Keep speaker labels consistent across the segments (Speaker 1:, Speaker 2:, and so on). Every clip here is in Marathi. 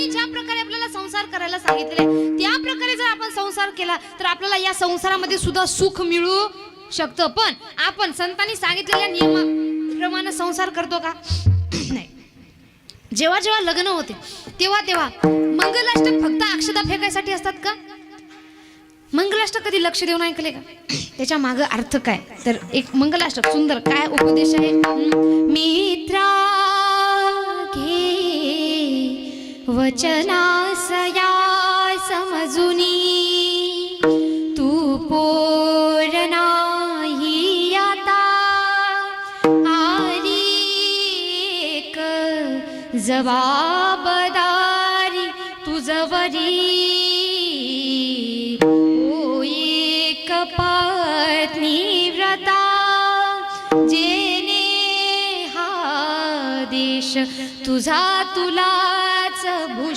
Speaker 1: देवानी ज्या प्रकारे आपल्याला संसार करायला सांगितले त्या प्रकारे जर आपण संसार केला तर आपल्याला या संसारामध्ये सुद्धा सुख मिळू शकतं. पण आपण संतांनी सांगितलेल्या नियमाप्रमाणे संसार करतो का? नाही. जेव्हा जेव्हा लग्न होते तेव्हा तेव्हा मंगलाष्टक फक्त अक्षता फेकायसाठी असतात का? मंगलाष्टक कधी लक्ष देऊन ऐकले का? त्याच्या माग अर्थ काय? तर एक मंगलाष्टक सुंदर काय उपदेश आहे? मित्रा वचनासया समजुनी। तू पोर नाही आता। आरी एक जबाबदारी तुझवरी। ओ एक पत्नी व्रता। जेने हा देश तुझा तुला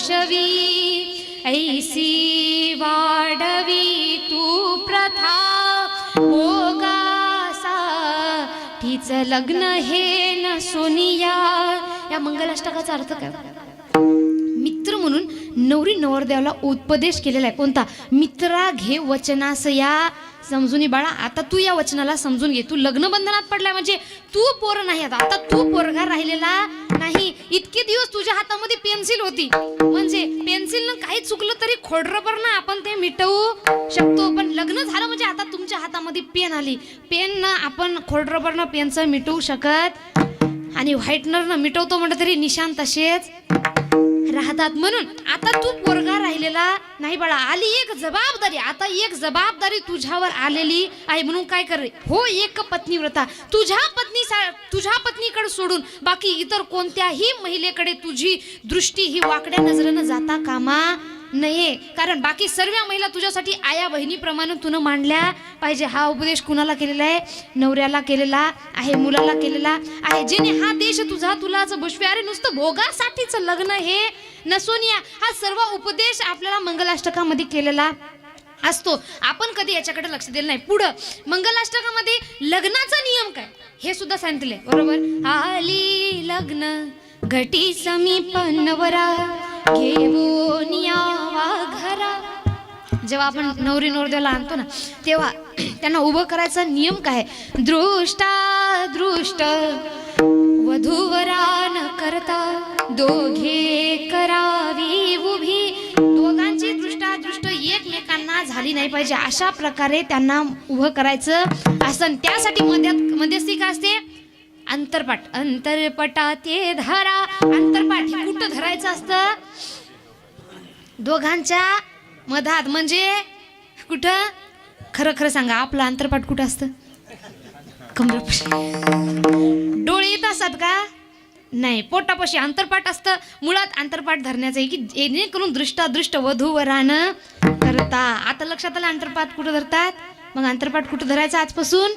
Speaker 1: पोषवी ऐसी वाढवी तू प्रथा. हो भोगासाठीच लग्न हे न सोनिया या मंगलाष्टकाचा अर्थ काय? मित्र म्हणून नवरी नवरदेवाला उपदेश केलेला आहे. कोणता? मित्रा घे वचनास या समजून बाळा आता तू या वचनाला समजून घे. तू लग्न बंधनात पडलाय म्हणजे तू पोर नाही आता. आता तू पोरगा राहिलेला नाही. इतके दिवस तुझ्या हातामध्ये पेन्सिल होती. म्हणजे पेन्सिलनं काही चुकलं तरी खोडरबर ना आपण ते मिटवू शकतो. पण लग्न झालं म्हणजे आता तुमच्या हातामध्ये पेन आली. पेन आपण खोडरबरनं पेनचं मिटवू शकत आणि व्हाईटनरनं मिटवतो म्हटलं तरी निशान तसेच राहतात म्हणून. आता तू पोरगा राहिलेला नाही बाळा. आली एक जबाबदारी. आता एक जबाबदारी तुझ्यावर आलेली आहे म्हणून काय कर हो एक पत्नी व्रता. तुझ्या पत्नी तुझ्या पत्नीकडे सोडून बाकी इतर कोणत्याही महिलेकडे तुझी दृष्टी ही वाकड्या नजरेनं जाता कामा नये कारण बाकी सर्व महिला तुझ्यासाठी आया बहिणीप्रमाणे तुनं मांडल्या पाहिजे. हा उपदेश कुणाला केलेला आहे? नवऱ्याला केलेला आहे मुलाला केलेला आहे. जेणे हा देश तुझा तुलाच बसवे अरे नुसतं भोगासाठीच लग्न हे नसोनिया हा सर्व उपदेश आपल्याला मंगलाष्टकामध्ये केलेला असतो. आपण कधी याच्याकडे लक्ष दिलं नाही. पुढं मंगलाष्टकामध्ये लग्नाचा नियम काय? हे सुद्धा सांगितले बरोबर? आली लग्न घटी समीप नवरा घेऊन यावा घरा. जेव्हा आपण नवरी नवरदेवाला आणतो ना तेव्हा त्यांना उभं करायचा नियम काय दृष्टा दृष्ट. वधूवरान करता दोघे करावी उभी. दोघांची दृष्टा दृष्ट एकमेकांना झाली नाही पाहिजे. अशा प्रकारे त्यांना उभं करायचं असं त्यासाठी मध्यात मध्यस्थी का असते? अंतरपट अंतरपटा ते धरा. अंतरपाठी कुठं धरायचं असतं? दोघांच्या मधात. म्हणजे कुठं? खरं खरं सांगा आपलं अंतरपाठ कुठं असतं? कमरापाशी. डोळे येत असतात का? नाही पोटापाशी अंतरपाठ असतं. मुळात अंतरपाठ धरण्याचं आहे की जेणेकरून दृष्टादृष्ट वधूवरानं करता. आता लक्षात आलं अंतरपाठ कुठं धरतात? मग अंतरपाठ कुठं धरायचं आजपासून?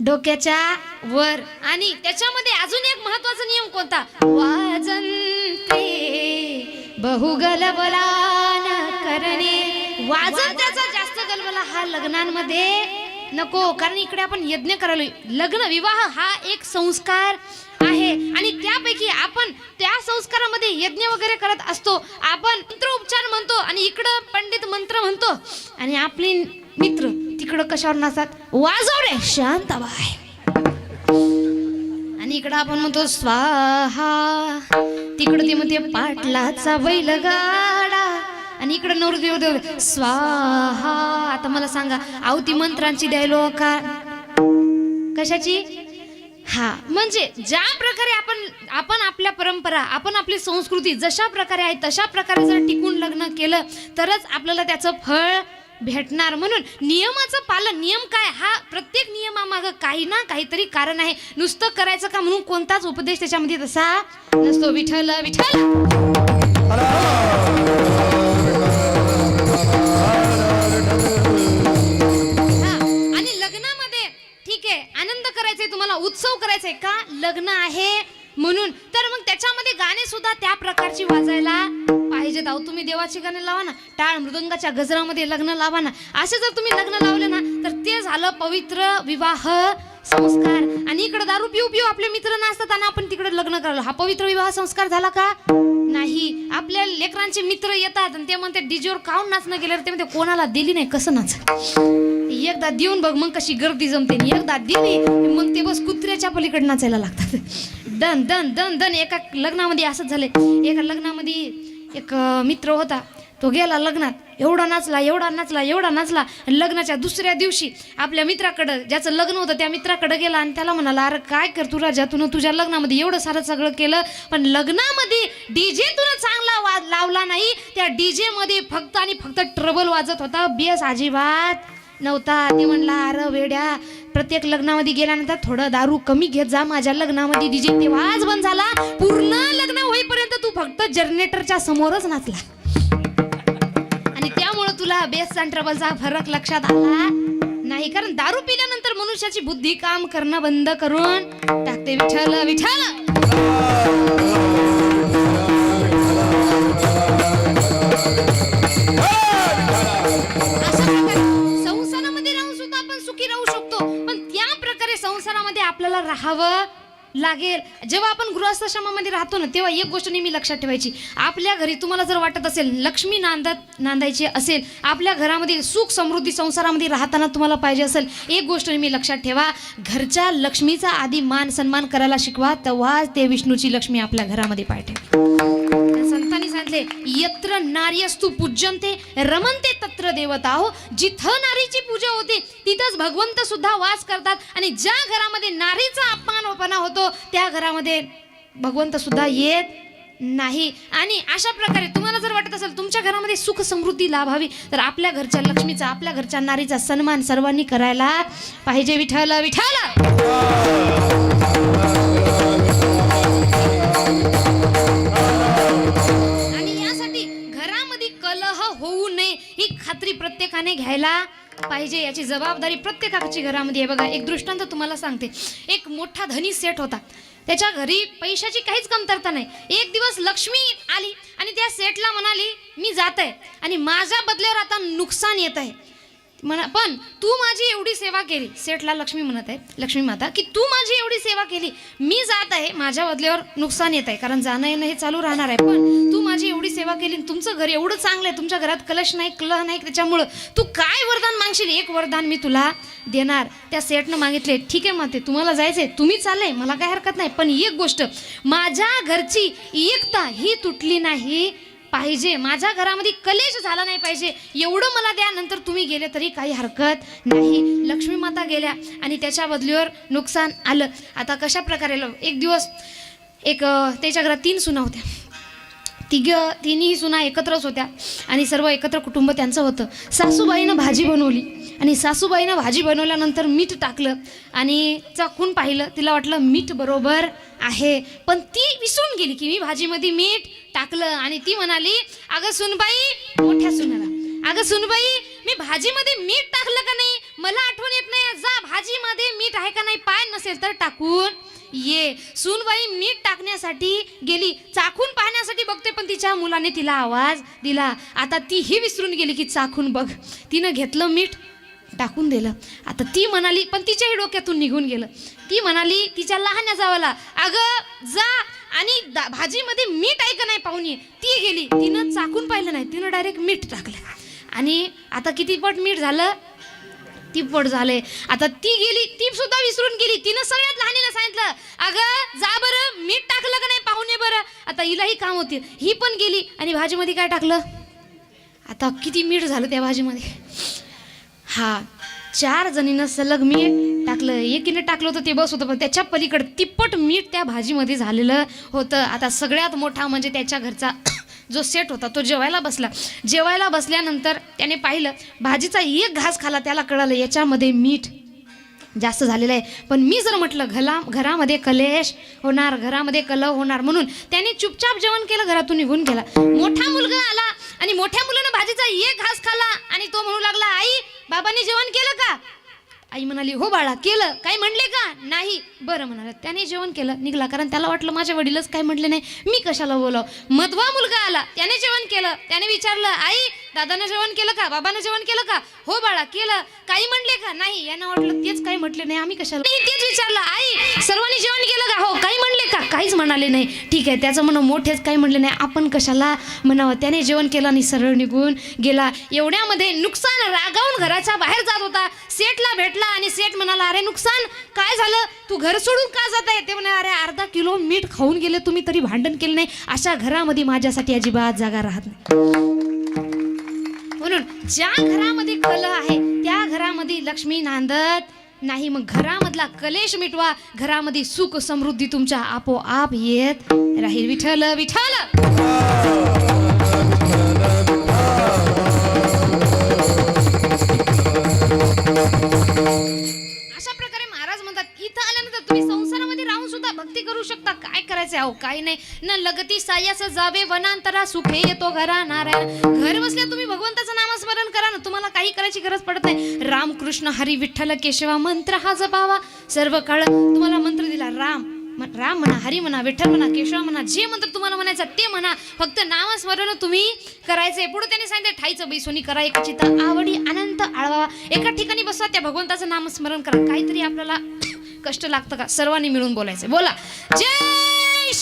Speaker 1: डोक्याच्या वर. आणि त्याच्यामध्ये अजून एक महत्त्वाचा नियम कोणता? वाजंते बहुगलबलान करणे. वाजन त्याचा जास्त गलबला हा लग्नांमध्ये नको कारण इकडे आपण यज्ञ करायला लग्न विवाह हा एक संस्कार आहे. आणि त्यापैकी आपण त्या संस्कारामध्ये यज्ञ वगैरे करत असतो. आपण मंत्रोपचार म्हणतो आणि इकडं पंडित मंत्र म्हणतो. आणि आपले मित्र तिकडं कशावर नसतात वाजव रे शांत बाय. आणि इकडं आपण म्हणतो स्वाहा. तिकडं ते म्हणते पाटलाचा बैलगाडा. आणि इकडं नवरदेव देव स्वाहा. आता मला सांगा आवती मंत्रांची द्यायलो का कशाची? हा म्हणजे ज्या प्रकारे आपण आपण आपल्या परंपरा आपण आपली संस्कृती जशा प्रकारे आहे तशा प्रकारे जर टिकून लग्न केलं तरच आपल्याला त्याचं फळ भेटणार म्हणून नियमाचं पालन नियम काय? हा प्रत्येक नियमामागं काही ना काहीतरी कारण आहे. नुसतं करायचं का म्हणून कोणताच उपदेश त्याच्यामध्ये तसा नसतो. विठ्ठल विठ्ठल! हा, आणि लग्नामध्ये ठीक आहे आनंद करायचंय तुम्हाला उत्सव करायचाय का? लग्न आहे म्हणून. तर मग त्याच्यामध्ये गाणे सुद्धा त्या प्रकारची वाजायला अहो तुम्ही देवाची गाणे लावा ना. टाळ मृदंगाच्या गजरामध्ये लग्न लावा ना. असे जर तुम्ही लग्न लावले ना तर ते झालं पवित्र विवाह संस्कार. आणि इकडे दारू पिऊ पिऊ आपले मित्र नसतात आणि आपण तिकडे लग्न करायला. हा पवित्र विवाह संस्कार झाला का? नाही. आपल्या लेकरांचे मित्र येतात आणि ते म्हणते डीजेवर काऊन नाचणं गेलं ते म्हणते कोणाला दिली नाही कसं नाच एकदा देऊन बघ मग कशी गर्दी जमते. एकदा दिली मग ते बस कुत्र्याच्या पलीकडे नाचायला लागतात. दन दन दन दन एका लग्नामध्ये असंच झाले एका लग्नामध्ये एक मित्र होता. तो गेला लग्नात. एवढा नाचला एवढा नाचला एवढा नाचला. आणि लग्नाच्या दुसऱ्या दिवशी आपल्या मित्राकडं ज्याचं लग्न होतं त्या मित्राकडं गेला आणि त्याला म्हणाला अरे काय कर तू राजा? तुनं तुझ्या लग्नामध्ये एवढं सारं सगळं केलं पण लग्नामध्ये डीजे तुला चांगला वाज लावला नाही. त्या डी जेमध्ये फक्त आणि फक्त ट्रबल वाजत होता. बेस अजिबात नव्हता. ते म्हणला अरे वेड्या प्रत्येक लग्नामध्ये गेल्यानंतर थोडं दारू कमी घेत जा. माझ्या लग्नामध्ये डीजे तेव्हाच बंद झाला. पूर्ण लग्न होईल फक्त जनरेटरच्या समोरच नाचला आणि त्यामुळं तुला बेस आणि ट्रबलचा फरक लक्षात आला? नाही कारण दारू पिल्यानंतर मनुष्याची बुद्धी काम करणं बंद करून टाकते. विठ्ठल विठ्ठल! संसारामध्ये राहून सुद्धा आपण सुखी राहू शकतो. पण त्या प्रकारे संसारामध्ये आपल्याला राहावं लागेल. जेव्हा आपण गृहस्थाश्रमामध्ये राहतो ना तेव्हा एक गोष्ट नेहमी लक्षात ठेवायची. आपल्या घरी तुम्हाला जर वाटत असेल लक्ष्मी नांदत नांदायची असेल आपल्या घरामध्ये सुख समृद्धी संसारामध्ये राहताना तुम्हाला पाहिजे असेल एक गोष्ट नेहमी लक्षात ठेवा. घरच्या लक्ष्मीचा आधी मान सन्मान करायला शिकवा तेव्हाच ते विष्णूची लक्ष्मी आपल्या घरामध्ये पाय संतांनी सांगितले यत्र नार्यस्तु पूज्यंते रमनते तत्र देवता हो जिथं नारीची पूजा होते तिथंच भगवंत सुद्धा वास करतात. आणि ज्या घरामध्ये नारीचा अपमानपणा होतो त्या घरामध्ये भगवंत सुद्धा येत नाही. आणि अशा प्रकारे तुम्हाला जर वाटत असेल तुमच्या घरामध्ये सुख समृद्धी लाभावी तर आपल्या घरच्या लक्ष्मीचा आपल्या घरच्या नारीचा सन्मान सर्वांनी करायला पाहिजे. विठ्ठल विठ्ठल! कलह होऊ नये ही खात्री प्रत्येकाने घ्यायला पाहिजे. याची जबाबदारी प्रत्येकाची घरामध्ये आहे. बघा एक दृष्टांत तुम्हाला सांगते. एक मोठा धनी सेठ होता. त्याच्या घरी पैशाची काहीच कमतरता नाही. एक दिवस लक्ष्मी आली आणि त्या सेठला म्हणाली मी जात आहे आणि माझ्या बदल्यावर आता नुकसान येत आहे. म्हणा पण तू माझी एवढी सेवा केली. सेठला लक्ष्मी म्हणत आहे लक्ष्मी माता की तू माझी एवढी सेवा केली. मी जात आहे माझ्या बदल्यावर नुकसान येत आहे. कारण जाणं येणं हे चालू राहणार आहे. पण तू एवढी सेवा केली तुमचं घर एवढं चांगलं आहे तुमच्या घरात कलश नाही कलह नाही त्याच्यामुळं तू काय वरदान मागशील? एक वरदान मी तुला देणार. त्या सेटनं मागितले ठीक आहे माते तुम्हाला जायचंय तुम्ही चाललंय मला काय हरकत नाही पण एक गोष्ट माझ्या घरची एकता ही तुटली नाही पाहिजे. माझ्या घरामध्ये कलेश झाला नाही पाहिजे. एवढं मला द्या नंतर तुम्ही गेले तरी काही हरकत नाही. लक्ष्मी माता गेल्या आणि त्याच्या बदलीवर नुकसान आलं. आता कशा प्रकारे एक दिवस एक त्याच्या घरात तीन सुना होत्या. तिघ तिन्ही सुना एकत्रच होत्या. आणि सर्व एकत्र कुटुंब त्यांचं होतं. सासूबाईनं भाजी बनवली. आणि सासूबाईनं भाजी बनवल्यानंतर मीठ टाकलं. आणि चाकून पाहिलं. तिला वाटलं मीठ बरोबर आहे. पण ती विसरून गेली की मी भाजीमध्ये मीठ टाकलं. आणि ती म्हणाली अगं सुनबाई मोठ्या सुनाला. अगं सुनबाई मी भाजीमध्ये मीठ टाकलं का नाही? मला आठवण येत नाही. जा भाजीमध्ये मीठ आहे का नाही? पाय नसेल तर टाकून. ये. सूनबाई मीठ टाकण्यासाठी गेली. चाखून पाहण्यासाठी बघते पण तिच्या मुलाने तिला आवाज दिला. आता ती ही विसरून गेली की चाखून बघ. तिनं घेतलं मीठ टाकून दिलं. आता ती म्हणाली पण तिच्याही डोक्यातून निघून गेलं. ती म्हणाली तिच्या लहान्या जावाला अगं जा आणि दा- भाजीमध्ये मीठ ऐक नाही पाहून ये ती गेली. तिनं चाकून पाहिलं नाही. तिनं डायरेक्ट मीठ टाकलं. आणि आता किती पट मीठ झालं? तिप्पट झालंय आता ती गेली ती सुद्धा विसरून गेली. तिनं सगळ्यात लहानीला सांगितलं अगं जा बरं मीठ टाकलं का नाही पाहुणे बरं? आता हिलाही काम होती. ही पण गेली आणि भाजीमध्ये काय टाकलं? आता किती मीठ झालं त्या भाजीमध्ये. हा चार जणीनं सलग मीठ टाकलं. एकीने टाकलं होतं ते बस होतं पण त्याच्या पलीकडे तिप्पट मीठ त्या भाजीमध्ये झालेलं होतं. आता सगळ्यात मोठा म्हणजे त्याच्या घरचा जो सेट होता तो जेवायला बसला. जेवायला बसल्यानंतर त्याने पाहिलं भाजीचा एक घास खाला त्याला कळालं याच्यामध्ये मीठ जास्त झालेलं आहे. पण मी जर म्हटलं घला घरामध्ये कलेश होणार घरामध्ये कलह होणार म्हणून त्याने चुपचाप जेवण केलं घरातून निघून गेला. मोठा मुलगा आला आणि मोठ्या मुलानं भाजीचा एक घास खाला आणि तो म्हणू लागला आई बाबांनी जेवण केलं का? आई म्हणाली हो बाळा केलं. काही म्हणले का? नाही. बरं म्हणाला. त्याने जेवण केलं. निघला. कारण त्याला वाटलं माझ्या वडीलच काय म्हटले नाही. मी कशाला बोलाव? मधवा मुलगा आला. त्याने जेवण केलं. त्याने विचारलं आई दादानं जेवण केलं का? बाबानं जेवण केलं का? हो बाळा केलं. काही म्हणले का? नाही यांना वाटलं तेच काही म्हटले नाही. आम्ही कशाला? नाही, तेच विचारलं. आई सर्वांनी जेवण केलं का? हो काही म्हणले का? काहीच म्हणाले नाही. ठीक आहे त्याचं म्हणणं मोठेच काही म्हणले नाही. आपण कशाला म्हणावं? त्याने जेवण केलं आणि सरळ निघून गेला. एवढ्यामध्ये नुकसान रागावून घराच्या बाहेर जात होता. सेटला भेटला आणि सेट म्हणाला अरे नुकसान? काय झालं? तू घर सोडून का जात आहे? ते म्हणाले अरे अर्धा किलो मीठ खाऊन गेले. तुम्ही तरी भांडण केलं नाही. अशा घरामध्ये माझ्यासाठी अजिबात जागा राहत नाही. ज्या घरामध्ये कल आहे त्या घरामध्ये लक्ष्मी नांदत नाही. मग घरामधला कलेश मिटवा घरामध्ये सुख समृद्धी तुमच्या आपोआप येत राहील. विठल विठल अशा प्रकारे महाराज म्हणतात इथं आल्यानंतर तुम्ही संसारामध्ये राहून सुद्धा भक्ती करू शकता. काय करायचं अहो? काय नाही. न लगती सायास जावे वनांतरा सुखे येतो घरा नारायण घर बसल्या तुम्ही भगवंताचं नामस्मरण करा ना तुम्हाला गरज पडत नाही. रामकृष्ण हरी विठ्ठल केशवा मंत्र हा जपावा. सर्व काळ तुम्हाला मंत्र दिला. राम राम म्हणा हरी म्हणा विठ्ठल म्हणा केशवा म्हणा जे मंत्र तुम्हाला म्हणायचं ते म्हणा. फक्त नामस्मरण तुम्ही करायचंय पुढे त्याने सांगितलं ठाईचं बैसोनी करा एक चित्त आवडी अनंत आळवा एका ठिकाणी बसवा त्या भगवंताचं नामस्मरण करा. काहीतरी आपल्याला कष्ट लागतं का? सर्वांनी मिळून बोलायचं. बोला. जय